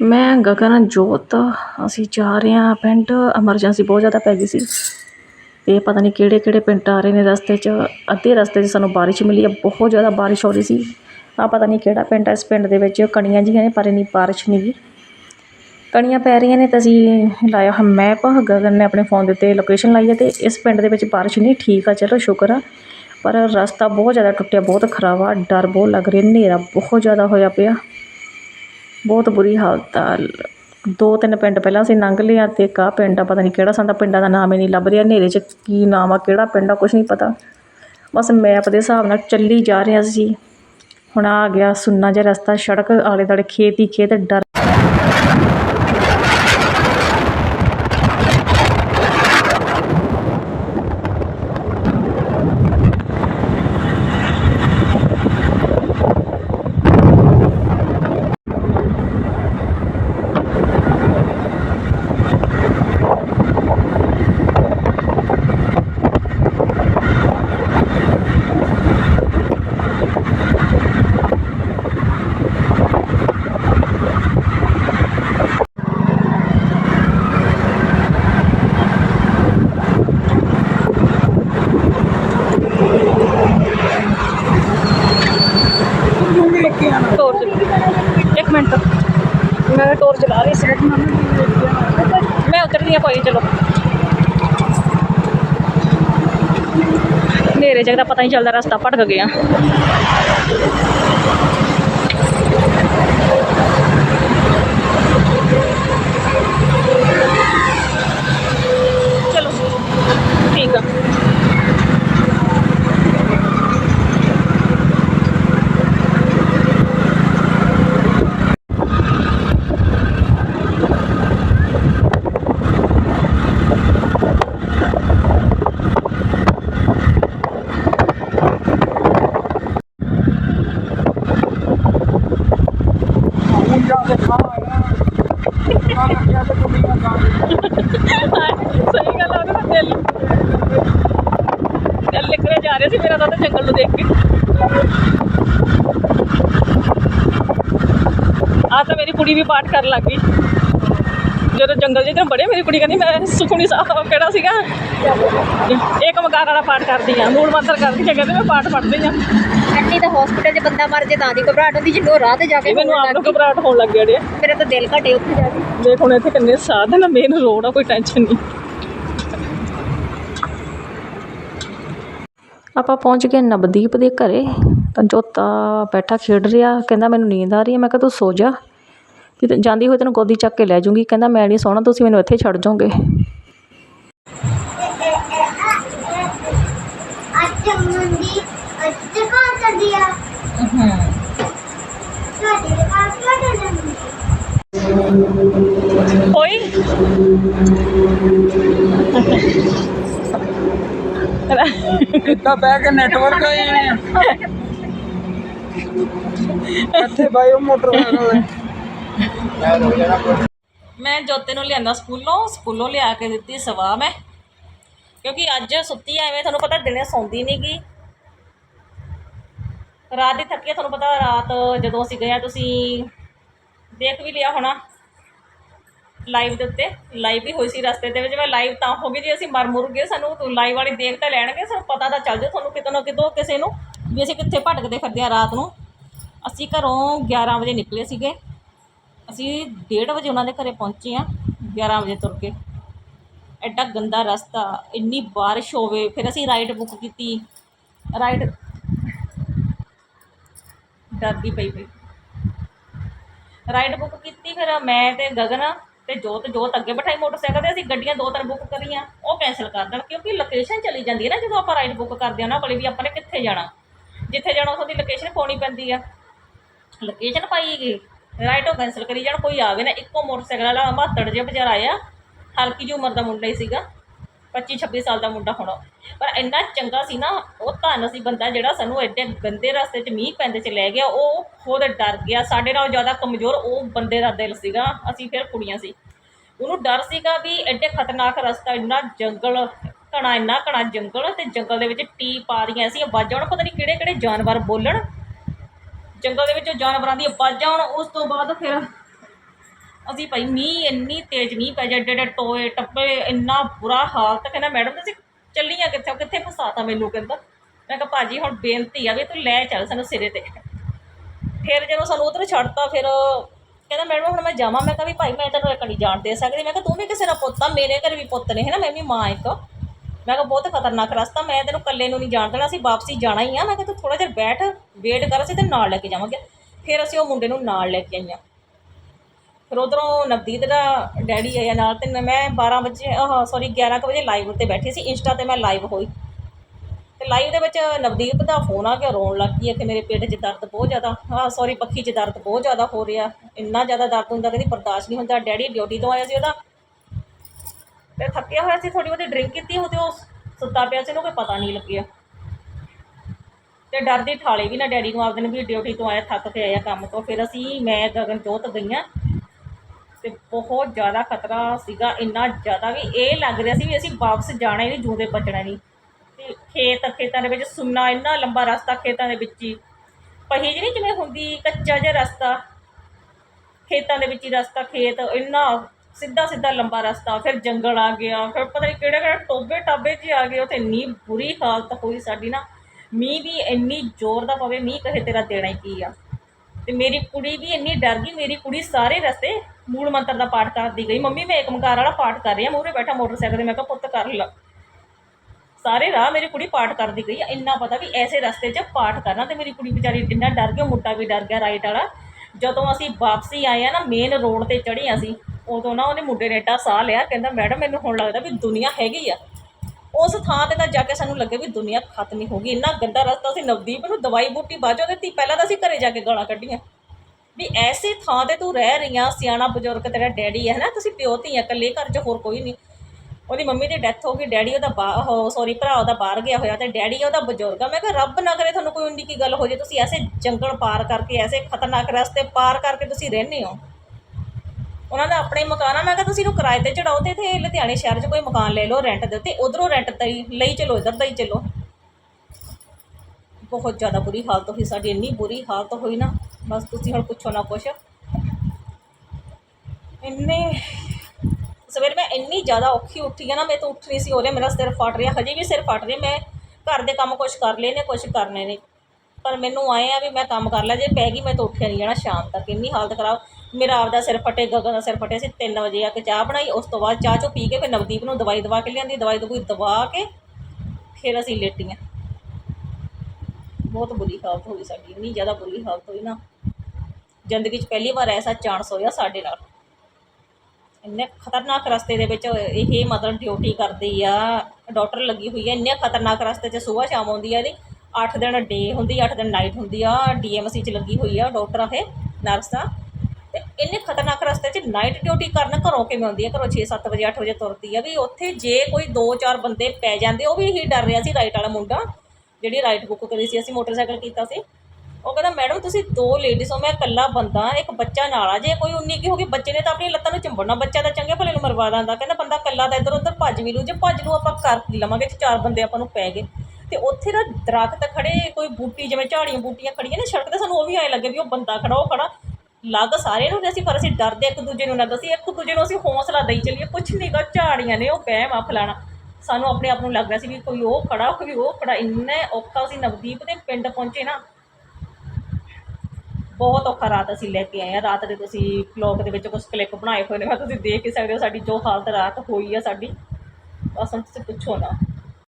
ਮੈਂ ਗਗਨ ਜੋਤ। ਅਸੀਂ ਜਾ ਰਹੇ ਹਾਂ ਪਿੰਡ। ਐਮਰਜੈਂਸੀ ਬਹੁਤ ਜ਼ਿਆਦਾ ਪੈ ਗਈ ਸੀ। ਅਤੇ ਪਤਾ ਨਹੀਂ ਕਿਹੜੇ ਕਿਹੜੇ ਪਿੰਡ ਆ ਰਹੇ ਨੇ ਰਸਤੇ 'ਚ। ਅੱਧੇ ਰਸਤੇ 'ਚ ਸਾਨੂੰ ਬਾਰਿਸ਼ ਮਿਲੀ ਆ। ਬਹੁਤ ਜ਼ਿਆਦਾ ਬਾਰਿਸ਼ ਹੋ ਰਹੀ ਸੀ। ਆਹ ਪਤਾ ਨਹੀਂ ਕਿਹੜਾ ਪਿੰਡ ਆ ਇਸ ਪਿੰਡ ਦੇ ਵਿੱਚ। ਕਣੀਆਂ ਜਿਹੀਆਂ ਨੇ ਪਰ ਇੰਨੀ ਬਾਰਿਸ਼ ਨਹੀਂ ਗੀ ਕਣੀਆਂ ਪੈ ਰਹੀਆਂ ਨੇ ਤਾਂ ਅਸੀਂ ਲਾਇਆ ਹੋਇਆ ਮੈਪ ਗਗਨ ਨੇ ਆਪਣੇ ਫੋਨ ਦੇ ਉੱਤੇ ਲੋਕੇਸ਼ਨ ਲਾਈ ਹੈ ਅਤੇ ਇਸ ਪਿੰਡ ਦੇ ਵਿੱਚ ਬਾਰਿਸ਼ ਨਹੀਂ। ਠੀਕ ਆ, ਚਲੋ ਸ਼ੁਕਰ ਆ। ਪਰ ਰਸਤਾ ਬਹੁਤ ਜ਼ਿਆਦਾ ਟੁੱਟਿਆ, ਬਹੁਤ ਖਰਾਬ ਆ। ਡਰ ਬਹੁਤ ਲੱਗ ਰਿਹਾ, ਹਨੇਰਾ ਬਹੁਤ ਜ਼ਿਆਦਾ ਹੋਇਆ ਪਿਆ। ਬਹੁਤ ਬੁਰੀ ਹਾਲਤ ਆ। ਦੋ ਤਿੰਨ ਪਿੰਡ ਪਹਿਲਾਂ ਅਸੀਂ ਲੰਘ ਲਿਆ ਅਤੇ ਇੱਕ ਆਹ ਪਿੰਡ ਆ, ਪਤਾ ਨਹੀਂ ਕਿਹੜਾ ਸਾਨੂੰ ਪਿੰਡਾਂ ਦਾ ਨਾਮ ਹੀ ਨਹੀਂ ਲੱਭ ਰਿਹਾ। ਹਨੇਰੇ 'ਚ ਕੀ ਨਾਮ ਆ, ਕਿਹੜਾ ਪਿੰਡ ਆ, ਕੁਛ ਨਹੀਂ ਪਤਾ। ਬਸ ਮੈਪ ਦੇ ਹਿਸਾਬ ਨਾਲ ਚੱਲੀ ਜਾ ਰਿਹਾ ਸੀ। ਹੁਣ ਆ ਗਿਆ ਸੁੰਨਾ ਜਿਹਾ ਰਸਤਾ, ਸੜਕ ਆਲੇ ਦੁਆਲੇ ਖੇਤ ਹੀ ਖੇਤ, ਡਰ ਟੋਰ ਇੱਕ ਮਿੰਟ ਮੈਂ ਟੋਰ ਚਲਾ ਰਹੀ ਸੀ। ਮੈਂ ਉਤਰਦੀ ਹਾਂ ਕੋਈ ਚਲੋ। ਹਨੇਰੇ ਜਗ੍ਹਾ ਪਤਾ ਨਹੀਂ ਚੱਲਦਾ, ਰਸਤਾ ਭਟਕ ਗਿਆ ਚਲੋ ਠੀਕ ਆ ਸਹੀ ਗੱਲ ਆ, ਉਹਦਾ ਦਿਲ ਦਿਲ ਲਿਖਰੇ ਜਾ ਰਿਹਾ ਸੀ ਮੇਰਾ ਤਾਂ ਜੰਗਲ ਨੂੰ ਦੇਖ ਕੇ। ਆ ਤਾਂ ਮੇਰੀ ਕੁੜੀ ਵੀ ਪਾਠ ਕਰਨ ਲੱਗ ਗਈ। ਜਦੋਂ ਜੰਗਲ ਜਿਹੇ ਬੜੇ ਮੇਰੀ ਕੁੜੀ ਕਹਿੰਦੀ ਮੈਂ ਸੁਖਣੀ ਸਾਹਿਬ ਕਿਹੜਾ ਸੀਗਾ? ਇੱਕ ਮਕਾਰ ਵਾਲਾ ਪਾਠ ਕਰਦੀ ਆ ਮੂਲ ਮੰਤਰ ਕਰਦੀ ਆ ਕਹਿੰਦੇ ਮੈਂ ਪਾਠ ਪੜ੍ਹਦੀ ਆ। ਅੰਨੀ ਤਾਂ ਹਸਪੀਟਲ 'ਚ ਬੰਦਾ ਮਰ ਜੇ ਤਾਂ ਦੀ ਘਬਰਾਹਟ ਹੁੰਦੀ ਜਦੋਂ ਰਾਹ ਤੇ ਜਾ ਕੇ ਇਹ ਮੈਨੂੰ ਆਪ ਨੂੰ ਘਬਰਾਹਟ ਹੋਣ ਲੱਗ ਗਿਆ ਡੇ। ਮੇਰਾ ਤਾਂ ਦਿਲ ਘਟੇ ਉੱਥੇ ਜਾ ਕੇ। ਦੇਖ ਹੁਣ ਇੱਥੇ ਕਿੰਨੇ ਸਾਧਨ ਆ ਮੇਨ ਰੋਡ ਆ ਕੋਈ ਟੈਨਸ਼ਨ ਨਹੀਂ। ਆਪਾਂ ਪਹੁੰਚ ਗਏ ਨਵਦੀਪ ਦੇ ਘਰੇ ਤਾਂ ਜੋਤਾ ਬੈਠਾ ਖੇਡ ਰਿਹਾ ਕਹਿੰਦਾ ਮੈਨੂੰ ਨੀਂਦ ਆ ਰਹੀ ਹੈ ਮੈਂ ਕਿਹਾ ਤੂੰ ਸੋ ਜਾ। ਤੇ ਜਾਂਦੀ ਹੋਈ ਤੈਨੂੰ ਗੋਦੀ ਚੱਕ ਕੇ ਲੈ ਜਾਊਂਗੀ। ਕਹਿੰਦਾ ਮੈਂ ਨਹੀਂ ਸੋਣਾ ਤੁਸੀਂ ਮੈਨੂੰ ਇੱਥੇ ਛੱਡ ਜਾਓਗੇ। ਓਏ। ਕਿੱਦਾਂ ਬਹਿ ਕੇ ਨੈਟਵਰਕ ਆਏ ਨੇ ਇੱਥੇ ਬਾਈ ਉਹ ਮੋਟਰਸਾਈਕਲ ਮੈਂ ਜੋਤੇ ਨੂੰ ਲਿਆਂਦਾ ਸਕੂਲੋਂ ਸਕੂਲੋਂ ਲਿਆ ਕੇ ਦਿੱਤੀ ਸਵਾ ਮੈਂ। ਕਿਉਂਕਿ ਅੱਜ ਸੁੱਤੀ ਐਵੇਂ ਤੁਹਾਨੂੰ ਪਤਾ ਦਿਨੇ ਸੌਂਦੀ ਨਹੀਂ ਗੀ। ਰਾਤ ਦੀ ਥੱਕੀ ਤੁਹਾਨੂੰ ਪਤਾ ਰਾਤ ਜਦੋਂ ਅਸੀਂ ਗਏ ਆ, ਤੁਸੀਂ ਦੇਖ ਵੀ ਲਿਆ ਹੋਣਾ ਲਾਈਵ ਦੇ ਉੱਤੇ। ਲਾਈਵ ਵੀ ਹੋਈ ਸੀ ਰਸਤੇ ਦੇ ਵਿੱਚ, ਮੈਂ ਲਾਈਵ ਤਾਂ ਹੋ ਗਈ ਜੀ, ਅਸੀਂ ਮਰ ਮੁਰ ਗਏ, ਸਾਨੂੰ ਲਾਈਵ ਵਾਲੀ ਦੇਖ ਤਾਂ ਲੈਣਗੇ, ਸਾਨੂੰ ਪਤਾ ਤਾਂ ਚੱਲ ਜਾਊ ਤੁਹਾਨੂੰ ਕਿਤੋਂ ਨਾ ਕਿਤੋਂ ਕਿਸੇ ਨੂੰ ਵੀ ਅਸੀਂ ਕਿੱਥੇ ਭਟਕਦੇ ਫਿਰਦੇ ਆ ਰਾਤ ਨੂੰ। ਅਸੀਂ ਘਰੋਂ 11 ਵਜੇ ਨਿਕਲੇ ਸੀਗੇ। ਅਸੀਂ 1:30 ਵਜੇ ਉਹਨਾਂ ਦੇ ਘਰੇ ਪਹੁੰਚੇ ਹਾਂ 11 ਵਜੇ ਤੁਰ ਕੇ। ਐਡਾ ਗੰਦਾ ਰਸਤਾ, ਇੰਨੀ ਬਾਰਿਸ਼ ਹੋਵੇ, ਫਿਰ ਅਸੀਂ ਰਾਈਡ ਬੁੱਕ ਕੀਤੀ। ਰਾਈਡ ਡਰਦੀ ਪਈ ਪਈ। ਰਾਈਡ ਬੁੱਕ ਕੀਤੀ, ਫਿਰ ਮੈਂ ਤੇ ਗਗਨ ਤੇ ਜੋਤ ਜੋਤ ਅੱਗੇ ਬਿਠਾਈ ਮੋਟਰਸਾਈਕਲ ਤੇ, ਅਸੀਂ ਗੱਡੀਆਂ ਦੋ ਤਿੰਨ ਬੁੱਕ ਕਰੀਆਂ, ਉਹ ਕੈਂਸਲ ਕਰ ਦੇਣ, ਕਿਉਂਕਿ ਲੋਕੇਸ਼ਨ ਚਲੀ ਜਾਂਦੀ ਹੈ ਨਾ, ਜਦੋਂ ਆਪਾਂ ਰਾਈਡ ਬੁੱਕ ਕਰਦੇ ਹਾਂ ਉਹਨਾਂ ਕੋਲੇ ਵੀ ਆਪਾਂ ਨੇ ਕਿੱਥੇ ਜਾਣਾ। ਜਿੱਥੇ ਜਾਣਾ, ਉੱਥੋਂ ਦੀ ਲੋਕੇਸ਼ਨ ਪਾਉਣੀ ਪੈਂਦੀ ਆ। ਲੋਕੇਸ਼ਨ ਪਾਈ ਗਈ। ਰਾਈਟ ਉਹ ਕੈਂਸਲ ਕਰੀ ਜਾਣ, ਕੋਈ ਆਵੇ ਨਾ। ਇੱਕੋ ਮੋਟਰਸਾਈਕਲ ਵਾਲਾ ਮਾਤੜ ਜਿਹਾ ਵਿਚਾਰਾ ਆਇਆ। ਹਲਕੀ ਜਿਹੀ ਉਮਰ ਦਾ ਮੁੰਡਾ ਹੀ ਸੀਗਾ। 25 26 ਸਾਲ ਦਾ ਮੁੰਡਾ ਹੋਣਾ ਪਰ ਇੰਨਾ ਚੰਗਾ ਸੀ ਨਾ, ਉਹ ਧੰਨ ਸੀ ਬੰਦਾ ਜਿਹੜਾ ਸਾਨੂੰ ਐਡੇ ਗੰਦੇ ਰਸਤੇ 'ਚ ਮੀਂਹ ਪੈਂਦੇ 'ਚ ਲੈ ਗਿਆ, ਉਹ ਖੁਦ ਡਰ ਗਿਆ। ਸਾਡੇ ਨਾਲੋਂ ਜ਼ਿਆਦਾ ਕਮਜ਼ੋਰ ਉਹ ਬੰਦੇ ਦਾ ਦਿਲ ਸੀਗਾ। ਅਸੀਂ ਫਿਰ ਕੁੜੀਆਂ ਸੀ। ਉਹਨੂੰ ਡਰ ਸੀਗਾ ਵੀ ਐਡੇ ਖਤਰਨਾਕ ਰਸਤਾ, ਇੰਨਾ ਜੰਗਲ, ਘਣਾ ਇੰਨਾ ਘਣਾ ਜੰਗਲ ਤੇ ਜੰਗਲ ਦੇ ਵਿੱਚ ਟੀ ਪਾ ਰਹੀਆਂ ਸੀ ਆਵਾਜ਼ਾਂ ਹੁਣ ਪਤਾ ਨਹੀਂ ਕਿਹੜੇ ਕਿਹੜੇ ਜਾਨਵਰ ਬੋਲਣ। ਜੰਗਲ ਦੇ ਵਿੱਚੋਂ ਜਾਨਵਰਾਂ ਦੀ ਆਵਾਜ਼ਾਂ ਹੁਣ ਉਸ ਤੋਂ ਬਾਅਦ ਫਿਰ ਅਸੀਂ ਭਾਈ ਮੀਂਹ ਇੰਨੀ ਤੇਜ਼ ਮੀਂਹ ਪੈ ਜਾ ਏਡੇ ਟੋਏ ਟੱਪੇ ਇੰਨਾ ਬੁਰਾ ਹਾਲ ਤਾਂ ਕਹਿੰਦਾ, ਮੈਡਮ, ਤੁਸੀਂ ਚੱਲੀਆਂ ਕਿੱਥੇ? ਕਿੱਥੇ ਫਸਾਤਾ ਮੈਨੂੰ? ਕਹਿੰਦਾ। ਮੈਂ ਕਿਹਾ, ਭਾਜੀ, ਹੁਣ ਬੇਨਤੀ ਆ ਵੀ ਤੂੰ ਲੈ ਚੱਲ ਸਾਨੂੰ ਸਿਰੇ ਤੇ। ਫਿਰ ਜਦੋਂ ਸਾਨੂੰ ਉਧਰ ਛੱਡਤਾ, ਫਿਰ ਕਹਿੰਦਾ, ਮੈਡਮ, ਹੁਣ ਮੈਂ ਜਾਵਾਂ। ਮੈਂ ਕਿਹਾ, ਵੀ ਭਾਈ, ਮੈਂ ਤੈਨੂੰ ਇੱਕ ਨਹੀਂ ਜਾਣ ਦੇ ਸਕਦੀ। ਮੈਂ ਕਿਹਾ, ਤੂੰ ਵੀ ਕਿਸੇ ਦਾ ਪੁੱਤ ਆ, ਮੇਰੇ ਘਰ ਵੀ ਪੁੱਤ ਨੇ ਹੈ ਨਾ ਮੈਂ ਵੀ ਮਾਂ ਇੱਕ। ਮੈਂ ਕਿਹਾ, ਬਹੁਤ ਖਤਰਨਾਕ ਰਸਤਾ, ਮੈਂ ਤੈਨੂੰ ਇਕੱਲੇ ਨੂੰ ਨਹੀਂ ਜਾਣ ਦੇਣਾ, ਅਸੀਂ ਵਾਪਸੀ ਜਾਣਾ ਹੀ ਆ। ਮੈਂ ਕਿਹਾ, ਤੂੰ ਥੋੜਾ ਜਿਹਾ ਬੈਠ, ਵੇਟ ਕਰ, ਅਸੀਂ ਤੇ ਨਾਲ ਲੈ ਕੇ ਜਾਵਾਂਗੇ। ਫਿਰ ਅਸੀਂ ਉਹ ਮੁੰਡੇ ਨੂੰ ਨਾਲ ਲੈ ਕੇ ਆਈਆਂ। ਫਿਰ ਉਧਰੋਂ ਨਵਦੀਪ ਦਾ ਡੈਡੀ ਆਇਆ ਨਾਲ ਤੇ ਮੈਂ 12 ਵਜੇ, ਆਹ ਸੌਰੀ 11 ਕੁ ਵਜੇ ਲਾਈਵ ਉੱਤੇ ਬੈਠੀ ਸੀ। ਇੰਸਟਾ ਤੇ ਮੈਂ ਲਾਈਵ ਹੋਈ। ਤੇ ਲਾਈਵ ਦੇ ਵਿੱਚ ਨਵਦੀਪ ਦਾ ਫੋਨ ਆ ਗਿਆ, ਰੋਣ ਲੱਗ ਗਈ। ਹੈ ਕਿ ਮੇਰੇ ਪੇਟ 'ਚ ਦਰਦ ਬਹੁਤ ਜ਼ਿਆਦਾ। ਹਾਂ ਸੌਰੀ ਪੱਖੀ 'ਚ ਦਰਦ ਬਹੁਤ ਜ਼ਿਆਦਾ ਹੋ ਰਿਹਾ। ਇੰਨਾ ਜ਼ਿਆਦਾ ਦਰਦ ਹੁੰਦਾ ਕਹਿੰਦੀ ਬਰਦਾਸ਼ਤ ਨਹੀਂ ਹੁੰਦਾ। ਡੈਡੀ ਡਿਊਟੀ ਤੋਂ ਆਇਆ ਸੀ, ਉਹਦਾ ਤੇ ਥੱਕਿਆ ਹੋਇਆ ਸੀ ਥੋੜੀ ਬਹੁਤੀ ਡਰਿੰਕ ਕੀਤੀ ਉਹ ਤੇ ਉਹ ਸੁੱਤਾ ਪਿਆ ਸੀ, ਉਹਨੂੰ ਕੋਈ ਪਤਾ ਨਹੀਂ ਲੱਗਿਆ। ਤੇ ਡਰਦੀ ਠਾਲੇ ਵੀ ਨਾ ਡੈਡੀ ਨੂੰ ਆਪਦੇ ਨੇ ਵੀ ਡਿਊਟੀ ਤੋਂ ਆਇਆ, ਥੱਕ ਕੇ ਆਇਆ ਕੰਮ ਤੋਂ। ਫਿਰ ਅਸੀਂ, ਮੈਂ, ਗਗਨਜੋਤ ਗਈਆਂ। ਤੇ ਬਹੁਤ ਜ਼ਿਆਦਾ ਖਤਰਾ ਸੀਗਾ, ਇੰਨਾ ਜ਼ਿਆਦਾ ਵੀ ਇਹ ਲੱਗ ਰਿਹਾ ਸੀ ਵੀ ਅਸੀਂ ਵਾਪਸ ਜਾਣਾ ਹੀ ਨਹੀਂ ਜੂਦੇ ਬਚਣਾ ਨਹੀਂ। ਤੇ ਖੇਤ, ਖੇਤਾਂ ਦੇ ਵਿੱਚ ਸੁੰਨਾ ਇੰਨਾ ਲੰਬਾ ਰਸਤਾ ਖੇਤਾਂ ਦੇ ਵਿੱਚ ਹੀ। ਪਹੀ ਜਿਹੀ ਨਹੀਂ ਜਿਵੇਂ ਹੁੰਦੀ, ਕੱਚਾ ਜਿਹਾ ਰਸਤਾ। ਖੇਤਾਂ ਦੇ ਵਿੱਚ ਹੀ ਰਸਤਾ, ਖੇਤ, ਇੰਨਾ ਸਿੱਧਾ ਸਿੱਧਾ ਲੰਬਾ ਰਸਤਾ, ਫਿਰ ਜੰਗਲ ਆ ਗਿਆ, ਫਿਰ ਪਤਾ ਨਹੀਂ ਕਿਹੜੇ ਕਿਹੜੇ ਟੋਬੇ ਟਾਬੇ 'ਚ ਆ ਗਏ, ਉੱਥੇ ਇੰਨੀ ਬੁਰੀ ਹਾਲਤ ਹੋਈ ਸਾਡੀ ਨਾ, ਮੀਂਹ ਵੀ ਇੰਨੀ ਜ਼ੋਰ ਦਾ ਪਵੇ, ਮੀਂਹ ਕਹੇ ਤੇਰਾ ਦੇਣਾ ਹੀ ਕੀ ਆ। ਤੇ ਮੇਰੀ ਕੁੜੀ ਵੀ ਇੰਨੀ ਡਰ ਗਈ, ਮੇਰੀ ਕੁੜੀ ਸਾਰੇ ਰਸਤੇ ਮੂਲ ਮੰਤਰ ਦਾ ਪਾਠ ਕਰਦੀ ਗਈ, ਮੰਮੀ ਮੈਂ ਏਕਮਕਾਰ ਵਾਲਾ ਪਾਠ ਕਰ ਰਹੀ ਹਾਂ, ਮੂਹਰੇ ਬੈਠਾ ਮੋਟਰਸਾਈਕਲ ਤੇ, ਮੈਂ ਕਿਹਾ ਪੁੱਤ ਕਰ ਲਾ। ਸਾਰੇ ਰਾਹ ਮੇਰੀ ਕੁੜੀ ਪਾਠ ਕਰਦੀ ਗਈ ਆ, ਇੰਨਾ ਪਤਾ ਵੀ ਐਸੇ ਰਸਤੇ 'ਚ ਪਾਠ ਕਰਨਾ ਤੇ ਮੇਰੀ ਕੁੜੀ ਵਿਚਾਰੀ ਇੰਨਾ ਡਰ ਗਈ ਮੁੰਡਾ ਵੀ ਡਰ ਗਿਆ ਰਾਈਟ ਵਾਲਾ। ਜਦੋਂ ਅਸੀਂ ਵਾਪਸੀ ਆਏ ਆ ਨਾ ਮੇਨ ਰੋਡ ਤੇ ਚੜੇ ਅਸੀਂ ਉਦੋਂ ਨਾ ਉਹਨੇ ਮੁੰਡੇ ਨੇ ਐਡਾ ਸਾਹ ਲਿਆ, ਕਹਿੰਦਾ, ਮੈਡਮ, ਮੈਨੂੰ ਹੁਣ ਲੱਗਦਾ ਵੀ ਦੁਨੀਆ ਹੈਗੀ ਆ। ਉਸ ਥਾਂ ਤੇ ਤਾਂ ਜਾ ਕੇ ਸਾਨੂੰ ਲੱਗੇ ਵੀ ਦੁਨੀਆ ਖਤਮ ਹੀ ਹੋ ਗਈ। ਇੰਨਾ ਗੰਦਾ ਰਸਤਾ ਸੀ, ਨਵਦੀਪ ਨੂੰ ਦਵਾਈ ਬੂਟੀ ਬਾਜੋ ਦਿੱਤੀ। ਪਹਿਲਾਂ ਤਾਂ ਅਸੀਂ ਘਰੇ ਜਾ ਕੇ ਗਾਲਾਂ ਕੱਢੀਆਂ। ਵੀ ਐਸੇ ਥਾਂ ਤੇ ਤੂੰ ਰਹਿ ਰਹੀ ਆ ਸਿਆਣਾ ਬਜ਼ੁਰਗ ਤੇਰਾ ਡੈਡੀ ਹੈ ਨਾ, ਤੁਸੀਂ ਪਿਓ ਧੀ ਆ, ਇਕੱਲੇ ਘਰ 'ਚ ਹੋਰ ਕੋਈ ਨਹੀਂ। ਉਹਦੀ ਮੰਮੀ ਦੀ ਡੈਥ ਹੋ ਗਈ, ਡੈਡੀ ਉਹਦਾ ਬਾ ਸੌਰੀ ਭਰਾ ਉਹਦਾ ਬਾਹਰ ਗਿਆ ਹੋਇਆ ਤੇ ਡੈਡੀ ਉਹਦਾ ਬਜ਼ੁਰਗ ਆ। ਮੈਂ ਕਿਹਾ, ਰੱਬ ਨਾ ਕਰੇ ਤੁਹਾਨੂੰ ਕੋਈ ਉਨੀ ਕੀ ਗੱਲ ਹੋ ਜੇ, ਤੁਸੀਂ ਐਸੇ ਜੰਗਲ ਪਾਰ ਕਰਕੇ, ਐਸੇ ਖਤਰਨਾਕ ਰਸਤੇ ਪਾਰ ਕਰਕੇ ਤੁਸੀਂ ਰਹਿੰਦੇ ਹੋ। ਉਹਨਾਂ ਦਾ ਆਪਣੇ ਮਕਾਨ ਆ। ਮੈਂ ਕਿਹਾ ਤੁਸੀਂ ਇਹਨੂੰ ਕਿਰਾਏ ਤੇ ਚੜਾਓ ਤੇ ਇੱਥੇ ਲੁਧਿਆਣੇ ਸ਼ਹਿਰ 'ਚ ਕੋਈ ਮਕਾਨ ਲੈ ਲਓ ਰੈਂਟ ਦੇ ਉੱਤੇ। ਉਧਰੋਂ ਰੈਂਟ ਤੇ ਹੀ ਲਈ ਚਲੋ, ਇੱਧਰ ਦਾ ਹੀ ਚਲੋ। ਬਹੁਤ ਜ਼ਿਆਦਾ ਬੁਰੀ ਹਾਲਤ ਹੋਈ ਸਾਡੀ, ਇੰਨੀ ਬੁਰੀ ਹਾਲਤ ਹੋਈ ਨਾ, ਬਸ ਤੁਸੀਂ ਹੁਣ ਪੁੱਛੋ ਨਾ ਕੁਛ। ਇੰਨੇ, ਸਵੇਰੇ ਮੈਂ ਇੰਨੀ ਜ਼ਿਆਦਾ ਔਖੀ ਉੱਠੀ ਆ ਨਾ, ਮੈਂ ਤਾਂ ਉੱਠ ਨਹੀਂ ਸੀ ਹੋ ਰਿਹਾ, ਮੇਰਾ ਸਿਰ ਫਟ ਰਿਹਾ, ਹਜੇ ਵੀ ਸਿਰ ਫਟ ਰਿਹਾ, ਮੈਂ ਘਰ ਦੇ ਕੰਮ ਕੁਛ ਕਰ ਲਏ ਨੇ, ਕੁਛ ਕਰਨੇ ਨੇ। ਪਰ ਮੈਨੂੰ ਆਏ ਆ ਵੀ ਮੈਂ ਕੰਮ ਕਰ ਲਿਆ ਜੇ ਪੈ ਗਈ ਮੈਂ ਤਾਂ ਉੱਠਿਆ ਨਹੀਂ ਜਾਣਾ, ਸ਼ਾਮ ਤੱਕ ਇੰਨੀ ਹਾਲਤ ਖਰਾਬ। ਮੇਰਾ ਆਪਦਾ ਸਿਰ ਫਟੇ, ਗਗਨ ਦਾ ਸਿਰ ਫਟਿਆ ਸੀ 3 ਵਜੇ ਆ ਕੇ ਚਾਹ ਬਣਾਈ, ਉਸ ਤੋਂ ਬਾਅਦ ਚਾਹ ਚੋ ਪੀ ਕੇ ਫਿਰ ਨਵਦੀਪ ਨੂੰ ਦਵਾਈ ਦਵਾ ਕੇ ਲਿਆਂਦੀ, ਦਵਾਈ ਦਵਾਈ ਦਵਾ ਕੇ ਫਿਰ ਅਸੀਂ ਲੇਟੀਆਂ। ਬਹੁਤ ਬੁਰੀ ਹਾਲਤ ਹੋਈ ਸਾਡੀ, ਇੰਨੀ ਜ਼ਿਆਦਾ ਬੁਰੀ ਹਾਲਤ ਹੋਈ ਨਾ। ਜ਼ਿੰਦਗੀ 'ਚ ਪਹਿਲੀ ਵਾਰ ਐਸਾ ਚਾਂਸ ਹੋਇਆ ਸਾਡੇ ਨਾਲ। ਇੰਨੇ ਖਤਰਨਾਕ ਰਸਤੇ ਦੇ ਵਿੱਚ ਇਹ ਮਤਲਬ ਡਿਊਟੀ ਕਰਦੀ ਆ ਡਾਕਟਰ ਲੱਗੀ ਹੋਈ ਹੈ ਇੰਨੇ ਖਤਰਨਾਕ ਰਸਤੇ 'ਚ ਸਵੇਰ ਸ਼ਾਮ ਆਉਂਦੀ ਆ ਇਹਦੀ। 8 ਦਿਨ ਡੇ ਹੁੰਦੀ ਆ 8 ਦਿਨ ਨਾਈਟ ਹੁੰਦੀ ਆ। ਡੀਐਮਸੀ 'ਚ ਲੱਗੀ ਹੋਈ ਆ ਡਾਕਟਰ ਇਹ ਨਰਸਾਂ ਆ। ਤੇ ਇੰਨੇ ਖਤਰਨਾਕ ਰਸਤੇ 'ਚ ਨਾਈਟ ਡਿਊਟੀ ਕਰਨ ਘਰੋਂ ਕਿਵੇਂ ਆਉਂਦੀ ਆ? ਘਰੋਂ 6-7 ਵਜੇ 8 ਵਜੇ ਤੁਰਦੀ ਆ ਵੀ ਉੱਥੇ ਜੇ ਕੋਈ 2-4 ਬੰਦੇ ਪੈ ਜਾਂਦੇ, ਉਹ ਵੀ ਇਹੀ ਡਰ ਰਿਹਾ ਸੀ ਰਾਈਟ ਵਾਲਾ ਮੁੰਡਾ, ਜਿਹੜੀ ਰਾਈਟ ਬੁੱਕ ਕਰੀ ਸੀ, ਅਸੀਂ ਮੋਟਰਸਾਈਕਲ ਕੀਤਾ ਸੀ। ਉਹ ਕਹਿੰਦਾ, ਮੈਡਮ, ਤੁਸੀਂ ਦੋ ਲੇਡੀਜ਼ ਹੋ, ਮੈਂ ਇਕੱਲਾ ਬੰਦਾ, ਇੱਕ ਬੱਚਾ ਨਾਲ ਆ। ਜੇ ਕੋਈ ਉਨੀ ਕੀ ਹੋ ਗਈ, ਬੱਚੇ ਨੇ ਤਾਂ ਆਪਣੀ ਲੱਤਾਂ ਨੂੰ ਚੰਬੜਨਾ, ਬੱਚਾ ਤਾਂ ਚੰਗੇ ਭਲੇ ਨੂੰ ਮਰਵਾ ਦਿੰਦਾ। ਕਹਿੰਦਾ, ਬੰਦਾ ਇਕੱਲਾ ਤਾਂ ਇੱਧਰ ਉੱਧਰ ਭੱਜ ਵੀ ਲੂ ਜੇ ਭੱਜ ਲੂ ਆਪਾਂ ਕਰ ਲਵਾਂਗੇ? ਤੇ ਚਾਰ ਬੰਦੇ ਆਪਾਂ ਨੂੰ ਪੈ ਗਏ। ਤੇ ਉੱਥੇ ਨਾ ਦਰਖਤ ਖੜੇ, ਕੋਈ ਬੂਟੀ ਜਿਵੇਂ ਝਾੜੀਆਂ ਬੂਟੀਆਂ ਖੜੀਆਂ ਨੇ ਸੜਕ ਤੇ ਸਾਨੂੰ ਉਹ ਵੀ ਐਂ ਲੱਗੇ ਵੀ ਉਹ ਬੰਦਾ ਖੜਾ, ਉਹ ਖੜਾ। ਲੱਗ ਸਾਰਿਆਂ ਨੂੰ ਅਸੀਂ ਪਰ ਅਸੀਂ ਡਰਦੇ ਇੱਕ ਦੂਜੇ ਨੂੰ ਲੱਗਦਾ ਸੀ ਇੱਕ ਦੂਜੇ ਨੂੰ ਅਸੀਂ ਹੌਸਲਾ ਦੇਈ ਚੱਲੀਏ, ਕੁਛ ਨਹੀਂ ਗਾ, ਝਾੜੀਆਂ ਨੇ, ਉਹ ਵਹਿਮ ਆ ਫਲਾਣਾ ਸਾਨੂੰ ਆਪਣੇ ਆਪ ਨੂੰ ਲੱਗ ਰਿਹਾ ਸੀ ਵੀ ਕੋਈ ਉਹ ਖੜਾ, ਕੋਈ ਉਹ ਖੜਾ, ਇੰਨਾ ਔਖਾ ਸੀ ਨਵਦੀਪ ਦੇ ਪਿੰਡ ਪਹੁੰਚੇ ਨਾ। ਬਹੁਤ ਔਖਾ ਰਾਤ ਅਸੀਂ ਲੈ ਕੇ ਆਏ ਆ ਰਾਤ ਦੇ ਤੁਸੀਂ ਵਲੌਗ ਦੇ ਵਿੱਚ ਕੁਝ ਕਲਿੱਪ ਬਣਾਏ ਹੋਏ ਨੇ ਤੁਸੀਂ ਦੇਖ ਹੀ ਸਕਦੇ ਹੋ ਸਾਡੀ ਜੋ ਹਾਲਤ ਰਾਤ ਹੋਈ ਆ ਸਾਡੀ। ਬਸ ਹੁਣ ਤੁਸੀਂ ਪੁੱਛੋ ਨਾ।